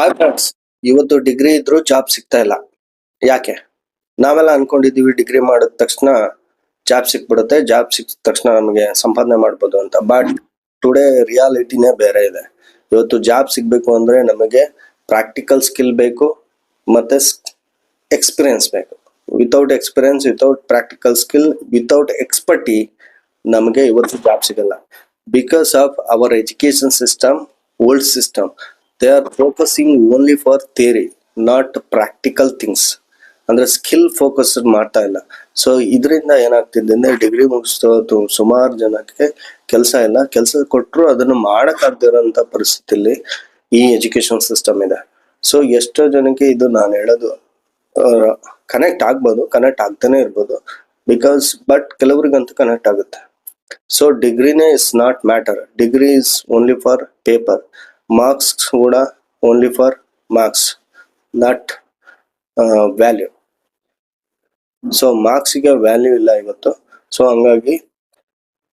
Hi friends ಇವತ್ತು degree ಇದ್ರೂ job ಸಿಗ್ತಾ ಇಲ್ಲ. ಯಾಕೆ? ನಾವೆಲ್ಲ ಅನ್ಕೊಂಡಿದೀವಿ ಡಿಗ್ರಿ ಮಾಡಿದ ತಕ್ಷಣ ಜಾಬ್ ಸಿಕ್ಬಿಡುತ್ತೆ ಜಾಬ್ ಸಿಕ್ಕ ತಕ್ಷಣ ನಮಗೆ ಸಂಪಾದನೆ ಮಾಡ್ಬೋದು ಅಂತ. ಬಟ್ ಟುಡೇ ರಿಯಾಲಿಟಿನೇ ಬೇರೆ ಇದೆ. ಇವತ್ತು ಜಾಬ್ ಸಿಗ್ಬೇಕು ಅಂದ್ರೆ ನಮಗೆ ಪ್ರಾಕ್ಟಿಕಲ್ ಸ್ಕಿಲ್ ಬೇಕು ಮತ್ತೆ ಎಕ್ಸ್ಪೀರಿಯನ್ಸ್ ಬೇಕು. Without experience without practical skill without expertise ನಮಗೆ ಇವತ್ತು ಜಾಬ್ ಸಿಗಲ್ಲ. Because of our education system old system they are focusing only for theory not practical things ಅಂದ್ರೆ ಸ್ಕಿಲ್ ಫೋಕಸ್ ಮಾಡ್ತಾ ಇಲ್ಲ. ಸೊ ಇದರಿಂದ ಏನಾಗ್ತಿದೆ ಅಂದ್ರೆ ಡಿಗ್ರಿ ಮುಗಿಸ್ತು ಸುಮಾರು ಜನಕ್ಕೆ ಕೆಲಸ ಇಲ್ಲ. ಕೆಲಸ ಕೊಟ್ಟರು ಅದನ್ನು ಮಾಡಕ್ಕಾಗ್ದಿರೋಂಥ ಪರಿಸ್ಥಿತಿಲಿ ಈ ಎಜುಕೇಶನ್ ಸಿಸ್ಟಮ್ ಇದೆ. ಸೊ ಎಷ್ಟೋ ಜನಕ್ಕೆ ಇದು ನಾನು ಹೇಳೋದು ಕನೆಕ್ಟ್ ಆಗ್ಬೋದು ಕನೆಕ್ಟ್ ಆಗ್ತಾನೆ ಇರ್ಬೋದು. ಬಿಕಾಸ್ ಬಟ್ ಕೆಲವ್ರಿಗಂತೂ ಕನೆಕ್ಟ್ ಆಗುತ್ತೆ. So ಡಿಗ್ರಿನೇ is not matter degree is only for paper marks ಕೂಡ only for marks not value so ಮಾರ್ಕ್ಸಿಗೆ value ಇಲ್ಲ ಇವತ್ತು. ಸೊ ಹಂಗಾಗಿ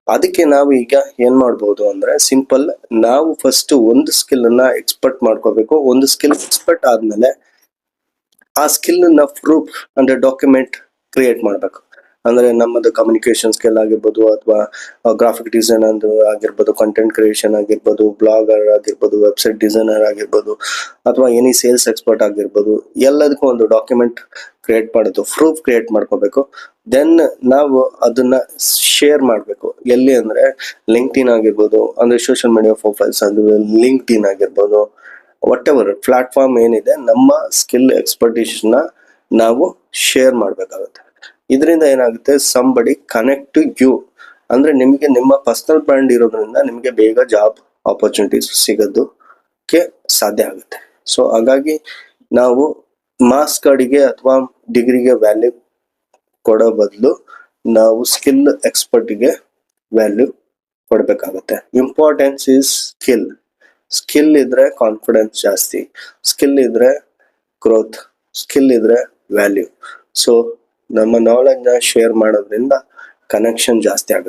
ಅದಕ್ಕೆ ನಾವು ಈಗ ಏನ್ ಮಾಡ್ಬೋದು ಅಂದ್ರೆ ಸಿಂಪಲ್ ನಾವು ಫಸ್ಟ್ ಒಂದು ಸ್ಕಿಲ್ ಅನ್ನ ಎಕ್ಸ್ಪರ್ಟ್ ಮಾಡ್ಕೋಬೇಕು. ಒಂದು ಸ್ಕಿಲ್ ಎಕ್ಸ್ಪರ್ಟ್ ಆದ್ಮೇಲೆ ಆ ಸ್ಕಿಲ್ ಪ್ರೂಫ್ ಅಂದ್ರೆ ಡಾಕ್ಯುಮೆಂಟ್ ಕ್ರಿಯೇಟ್ ಮಾಡ್ಬೇಕು. ಅಂದ್ರೆ ನಮ್ಮದು ಕಮ್ಯುನಿಕೇಶನ್ ಸ್ಕಿಲ್ ಆಗಿರ್ಬೋದು ಅಥವಾ ಗ್ರಾಫಿಕ್ ಡಿಸೈನ್ ಅಂದ್ರೆ ಆಗಿರ್ಬೋದು ಕಂಟೆಂಟ್ ಕ್ರಿಯೇಷನ್ ಆಗಿರ್ಬೋದು ಬ್ಲಾಗರ್ ಆಗಿರ್ಬೋದು ವೆಬ್ಸೈಟ್ ಡಿಸೈನರ್ ಆಗಿರ್ಬೋದು, ಅಥವಾ ಎನಿ ಸೇಲ್ಸ್ ಎಕ್ಸ್ಪರ್ಟ್ ಆಗಿರ್ಬೋದು, ಎಲ್ಲದಕ್ಕೂ ಒಂದು ಡಾಕ್ಯುಮೆಂಟ್ ಕ್ರಿಯೇಟ್ ಮಾಡೋದು ಪ್ರೂಫ್ ಕ್ರಿಯೇಟ್ ಮಾಡ್ಕೋಬೇಕು. ದೆನ್ ನಾವು ಅದನ್ನ ಶೇರ್ ಮಾಡಬೇಕು. ಎಲ್ಲಿ ಅಂದ್ರೆ ಲಿಂಕ್ಡ್ ಇನ್ ಆಗಿರ್ಬೋದು, ಅಂದ್ರೆ ಸೋಷಿಯಲ್ ಮೀಡಿಯಾ ಪ್ರೊಫೈಲ್ಸ್ ಆಗಿರ್ಬೋದು ಲಿಂಕ್ಡ್ ಇನ್ ಆಗಿರ್ಬೋದು ವಾಟ್ ಎವರ್ ಪ್ಲಾಟ್ಫಾರ್ಮ್ ಏನಿದೆ, ನಮ್ಮ ಸ್ಕಿಲ್ ಎಕ್ಸ್ಪರ್ಟೀಸ್ನ ನಾವು ಶೇರ್ ಮಾಡಬೇಕಾಗುತ್ತೆ. ಇದರಿಂದ ಏನಾಗುತ್ತೆ? ಸಂಬಡಿ ಕನೆಕ್ಟ್ ಟು ಯು ಅಂದ್ರೆ ನಿಮಗೆ ನಿಮ್ಮ ಪರ್ಸನಲ್ ಬ್ರ್ಯಾಂಡ್ ಇರೋದ್ರಿಂದ ನಿಮಗೆ ಬೇಗ ಜಾಬ್ ಆಪರ್ಚುನಿಟೀಸ್ ಸಿಗೋದಕ್ಕೆ ಸಾಧ್ಯ ಆಗುತ್ತೆ. ಸೊ ಹಾಗಾಗಿ ನಾವು ಮಾಸ್ ಕಾರ್ಡಿಗೆ ಅಥವಾ ಡಿಗ್ರಿಗೆ ವ್ಯಾಲ್ಯೂ ಕೊಡೋ ಬದಲು ನಾವು ಸ್ಕಿಲ್ ಎಕ್ಸ್ಪರ್ಟ್ಗೆ ವ್ಯಾಲ್ಯೂ ಕೊಡಬೇಕಾಗುತ್ತೆ. ಇಂಪಾರ್ಟೆನ್ಸ್ ಇಸ್ ಸ್ಕಿಲ್ ಸ್ಕಿಲ್ ಇದ್ರೆ ಕಾನ್ಫಿಡೆನ್ಸ್ ಜಾಸ್ತಿ. ಸ್ಕಿಲ್ ಇದ್ರೆ ಗ್ರೋತ್ ಸ್ಕಿಲ್ ಇದ್ರೆ ವ್ಯಾಲ್ಯೂ ಸೊ ನಮ್ಮ ನಾಲೆಡ್ಜ್ನ ಶೇರ್ ಮಾಡೋದ್ರಿಂದ ಕನೆಕ್ಷನ್ ಜಾಸ್ತಿ ಆಗುತ್ತೆ.